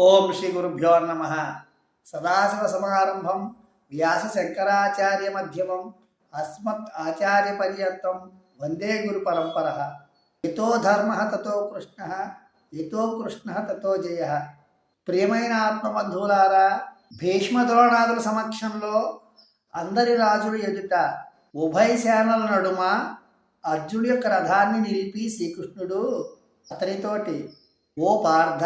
ఓం శ్రీ గురుభ్యో నమ. సదాశివ సమారంభం వ్యాస శంకరాచార్య మధ్యమం అస్మత్ ఆచార్య పర్యంతం వందే గురు పరంపర ఎతో ధర్మ తతో కృష్ణ ఎతో కృష్ణ తతో జయ. ప్రియమైన ఆత్మబంధువులారా భీష్మ ద్రోణాదుల సమక్షంలో అందరి రాజుల ఎదుట ఉభయ సేనల నడుమ అర్జునుడి యొక్క రథాన్ని నిలిపి శ్రీకృష్ణుడు అతనితోటి ఓ పార్థ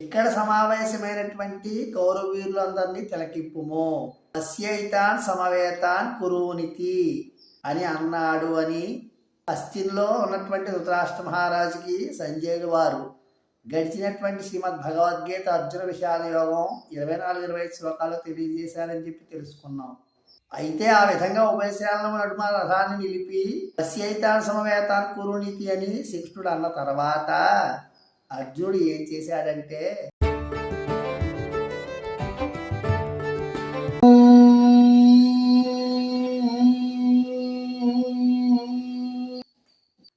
ఇక్కడ సమావేశమైనటువంటి కౌరవీరులందరినీ తిలకిప్పుము అస్యైతాన్ సమవేతాన్ కురువునితి అని అన్నాడు అని అస్థిన్లో ఉన్నటువంటి ధృతరాష్ట్ర మహారాజుకి సంజయుడు వారు గడిచినటువంటి శ్రీమద్ భగవద్గీత అర్జున విషాద యోగం ఇరవై నాలుగు ఇరవై ఐదు శ్లోకాలు తెలియజేశారని చెప్పి తెలుసుకున్నాం. అయితే ఆ విధంగా ఉభయశాలను నడుమ రథాన్ని నిలిపి అస్యైతాన్ సమవేతాన్ కురునీతి అని శిక్షణుడు అన్న తర్వాత అర్జునుడు ఏం చేశాడంటే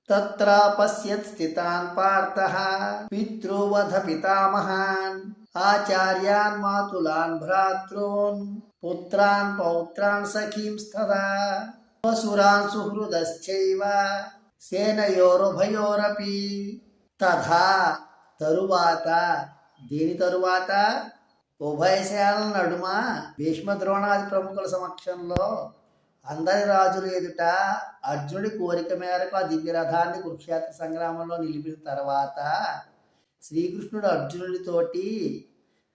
తత్ర పశ్యత్ స్థితాన్ పార్థ పితృవధ పితామహాన్ ఆచార్యాన్ మాతులాన్ భ్రాతృన్ పుత్రాన్ పౌత్రాన్ సఖీంస్తదా వసురాన్ సుహృదశ్చైవ సేనయోరుభయోరపి తథా తరువాత దీని తరువాత ఉభయశాల నడుమ భీష్మ ద్రోణాది ప్రముఖుల సమక్షంలో అందరి రాజులు ఎదుట అర్జునుడి కోరిక మేరకు ఆ దివ్యరథాన్ని కురుక్షేత్ర సంగ్రామంలో నిలిపిన తర్వాత శ్రీకృష్ణుడు అర్జునుడితోటి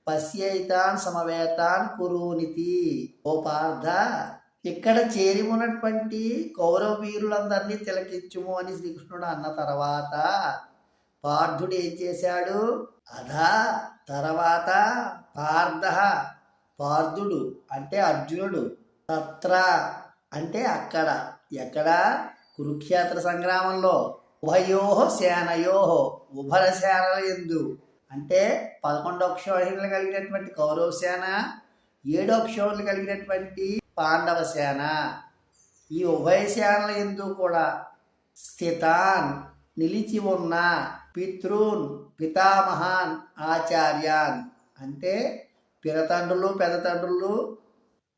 పశ్యైతాన్ సమవేతాన్ కురునితి. ఓ పార్థ ఇక్కడ చేరి ఉన్నటువంటి కౌరవ వీరులందరినీ తిలకించుము అని శ్రీకృష్ణుడు అన్న తర్వాత పార్థుడు ఏం చేశాడు? అధ తర్వాత పార్థ. పార్థుడు అంటే అర్జునుడు. తత్ర అంటే అక్కడ. ఎక్కడ? కురుక్షేత్ర సంగ్రామంలో. ఉభయోహో సేనయోహో ఉభర సేనల ఎందు అంటే పదకొండు అక్షోహిణులు కలిగినటువంటి కౌరవ సేన ఏడు అక్షోహిణులు కలిగినటువంటి పాండవ సేన. ఈ ఉభయ సేనల ఎందు కూడా స్థితాన్ నిలిచి ఉన్న పితృన్ పితామహాన్ ఆచార్యాన్. అంటే పిరతండ్రులు పెదతండ్రులు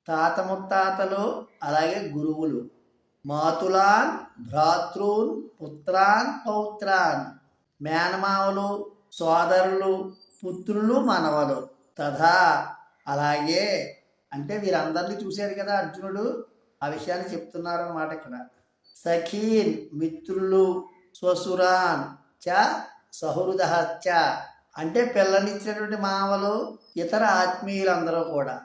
తాత ముత్తాతలు అలాగే గురువులు. మాతులాన్ భ్రాతృన్ పుత్రాన్ పౌత్రాన్. మేనమావలు సోదరులు పుత్రులు మనవలు. తథా అలాగే అంటే వీరందరినీ చూశారు కదా అర్జునుడు. ఆ విషయాన్ని చెప్తున్నారు అన్నమాట ఇక్కడ. సఖీన్ మిత్రులు స్వసురాన్ చ సహృద చ అంటే పిల్లనిచ్చినటువంటి మామలు ఇతర ఆత్మీయులందరూ కూడా.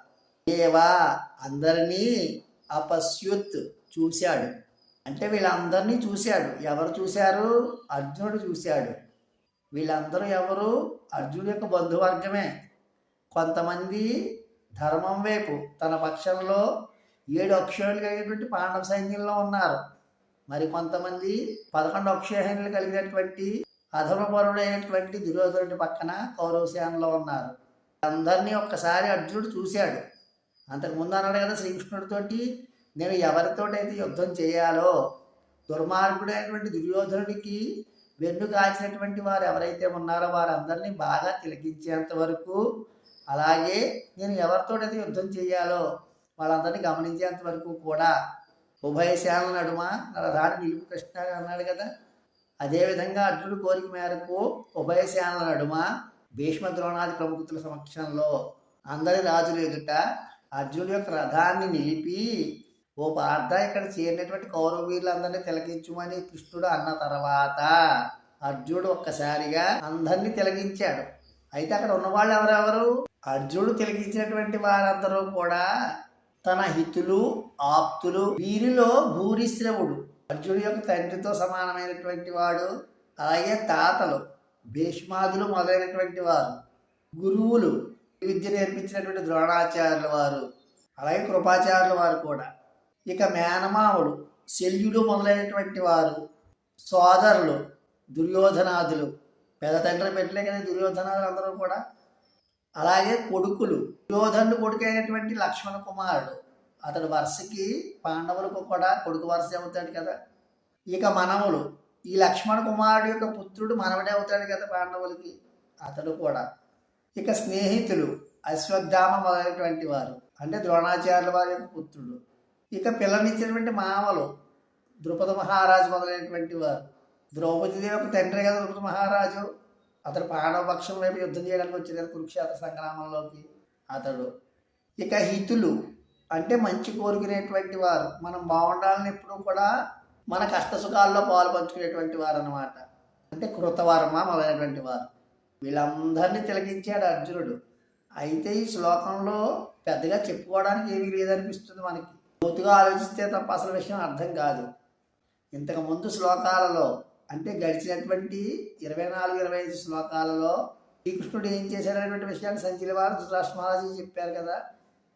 ఏవా? అందరినీ అపశ్యుత్ చూశాడు. అంటే వీళ్ళందరినీ చూశాడు. ఎవరు చూశారు? అర్జునుడు చూశాడు. వీళ్ళందరూ ఎవరు? అర్జునుడు యొక్క బంధువర్గమే. కొంతమంది ధర్మం వైపు తన పక్షంలో ఏడు అక్షరాలు కలిగినటువంటి పాండవ సైన్యంలో ఉన్నారు. మరి కొంతమంది పదకొండు అక్షరాలు కలిగినటువంటి అధర్మపరుడైనటువంటి దుర్యోధనుడి పక్కన కౌరవ సేనలో ఉన్నారు. అందరినీ ఒక్కసారి అర్జునుడు చూశాడు. అంతకుముందు అన్నాడు కదా శ్రీకృష్ణుడితోటి నేను ఎవరితోటైతే యుద్ధం చేయాలో దుర్మార్గుడైనటువంటి దుర్యోధనుడికి వెన్ను కాల్చినటువంటి వారు ఎవరైతే ఉన్నారో వారందరినీ బాగా తిలకించేంత వరకు అలాగే నేను ఎవరితోటైతే యుద్ధం చేయాలో వాళ్ళందరినీ గమనించేంత వరకు కూడా ఉభయ సేనల నడుమ రథాన్ని నిలుపు కృష్ణ అన్నాడు కదా అదేవిధంగా అర్జునుడు కోరిక మేరకు ఉభయసేనల నడుమ భీష్మ ద్రోణాది ప్రముఖుల సమక్షంలో అందరి రాజులు ఎదుట అర్జునుడి యొక్క రథాన్ని నిలిపి ఓ పార్థ ఇక్కడ చేరినటువంటి కౌరవ వీరులందరినీ తిలకించుమని కృష్ణుడు అన్న తర్వాత అర్జునుడు ఒక్కసారిగా అందరినీ తిలకించాడు. అయితే అక్కడ ఉన్నవాళ్ళు ఎవరెవరు? అర్జునుడు తిలకించినటువంటి వారందరూ కూడా తన హితులు ఆప్తులు వీరిలో భూరిశ్రవుడు. అర్జునుడి యొక్క తండ్రితో సమానమైనటువంటి వాడు అలాగే తాతలు భీష్మాదులు మొదలైనటువంటి వారు గురువులు విద్య నేర్పించినటువంటి ద్రోణాచార్యుల వారు అలాగే కృపాచార్యుల వారు కూడా. ఇక మేనమావుడు శల్యుడు మొదలైనటువంటి వారు సోదరులు దుర్యోధనాదులు పెద్ద తండ్రి పెట్టలే కదా దుర్యోధనాదులు అందరూ కూడా. అలాగే కొడుకులు దుర్యోధనుడు కొడుకైనటువంటి లక్ష్మణ కుమారుడు అతడు వరుసకి పాండవులకు కూడా కొడుకు వరుస అవుతాడు కదా. ఇక మనములు ఈ లక్ష్మణ కుమారుడు యొక్క పుత్రుడు మనవడే అవుతాడు కదా పాండవులకి. అతడు కూడా. ఇక స్నేహితులు అశ్వత్థామ మొదలైనటువంటి వారు అంటే ద్రోణాచార్యుల వారి యొక్క పుత్రుడు. ఇక పిల్లనిచ్చినటువంటి మామలు ద్రుపద మహారాజు మొదలైనటువంటి వారు. ద్రౌపదిదేవి యొక్క తండ్రి కదా ద్రుపద మహారాజు. అతడు పాండవ పక్షం వైపు యుద్ధం చేయడానికి వచ్చాడు కదా కురుక్షేత్ర సంగ్రామంలోకి అతడు. ఇక హితులు అంటే మంచి కోరుకునేటువంటి వారు. మనం బాగుండాలని ఎప్పుడూ కూడా మన కష్ట సుఖాల్లో పాలు పంచుకునేటువంటి వారు అనమాట అంటే కృతవర్మ మొదలైనటువంటి వారు. వీళ్ళందరినీ తిలకించాడు అర్జునుడు. అయితే ఈ శ్లోకంలో పెద్దగా చెప్పుకోవడానికి ఏమీ లేదనిపిస్తుంది మనకి. లోతుగా ఆలోచిస్తే తప్ప అసలు విషయం అర్థం కాదు. ఇంతకు ముందు శ్లోకాలలో అంటే గడిచినటువంటి ఇరవై నాలుగు ఇరవై ఐదు శ్లోకాలలో శ్రీకృష్ణుడు ఏం చేశాడనేటువంటి విషయాన్ని సంచిల వారు ధృతరాష్ట్ర చెప్పారు కదా.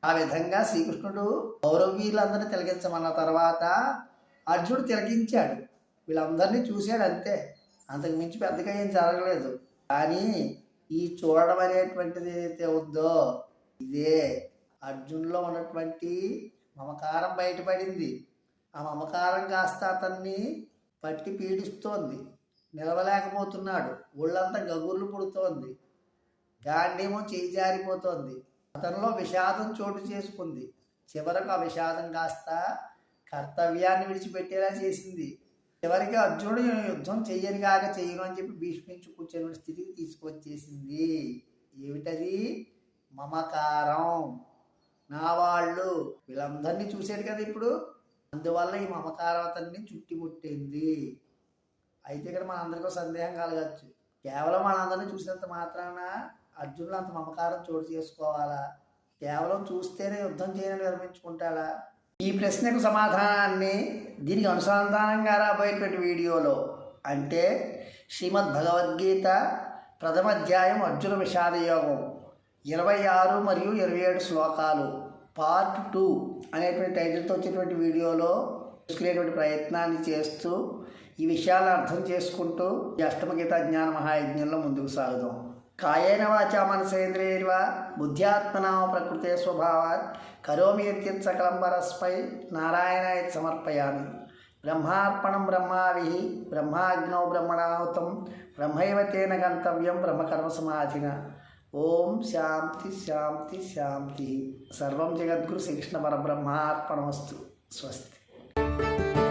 ఆ విధంగా శ్రీకృష్ణుడు కౌరవీయులందరినీ తిలకించమన్న తర్వాత అర్జునుడు తిలకించాడు. వీళ్ళందరినీ చూశాడు అంతే. అంతకు మించి పెద్దగా ఏం జరగలేదు. కానీ ఈ చూడడం అనేటువంటిది ఏదైతే ఉందో ఇదే అర్జున్లో ఉన్నటువంటి మమకారం బయటపడింది. ఆ మమకారం కాస్త అతన్ని పట్టి పీడిస్తోంది. నిలవలేకపోతున్నాడు. ఒళ్ళంతా గగుర్లు పుడుతోంది. గాండేమో చేయి జారిపోతోంది. అతనిలో విషాదం చోటు చేసుకుంది. చివరకు ఆ విషాదం కాస్త కర్తవ్యాన్ని విడిచిపెట్టేలా చేసింది. చివరికి అర్జునుడు యుద్ధం చెయ్యని కాక చెయ్యను అని చెప్పి భీష్మించి కూర్చొని స్థితికి తీసుకొచ్చేసింది ఏమిటది? మమకారం. నా వాళ్ళు వీళ్ళందరినీ చూశాడు కదా ఇప్పుడు. అందువల్ల ఈ మమకారం అతన్ని చుట్టిముట్టింది. అయితే ఇక్కడ మనందరికీ సందేహం కలగచ్చు. కేవలం మనందరినీ చూసినంత మాత్రాన అర్జునుడు అంత మమకారం చోటు చేసుకోవాలా? కేవలం చూస్తేనే యుద్ధం చేయని విరమించుకుంటాడా? ఈ ప్రశ్నకు సమాధానాన్ని దీనికి అనుసంధానంగా రాబోయేటువంటి వీడియోలో అంటే శ్రీమద్ భగవద్గీత ప్రథమ అధ్యాయం అర్జున విషాద యోగం ఇరవై ఆరు మరియు ఇరవై ఏడు శ్లోకాలు పార్ట్ టూ అనేటువంటి టైటిల్తో వచ్చేటువంటి వీడియోలో చూసుకునేటువంటి ప్రయత్నాన్ని చేస్తూ ఈ విషయాలను అర్థం చేసుకుంటూ ఈ అష్టమగీత జ్ఞాన మహాయజ్ఞంలో ముందుకు సాగుదాం. కాయేన వాచా మనసేంద్రియర్వ బుద్ధ్యాత్మనామ ప్రకృతే స్వభావాత్ కరోమి యత్యత్ సకలం పరస్పై నారాయణాయ సమర్పయామి. బ్రహ్మార్పణం బ్రహ్మావి బ్రహ్మాగ్నో బ్రహ్మణాహుతం బ్రహ్మైవ తేన గంతవ్యం బ్రహ్మకర్మ సమాధిన. ఓం శాంతి శాంతి శాంతి. సర్వం జగద్గురు శ్రీకృష్ణ పరబ్రహ్మార్పణమస్తు. స్వస్తి.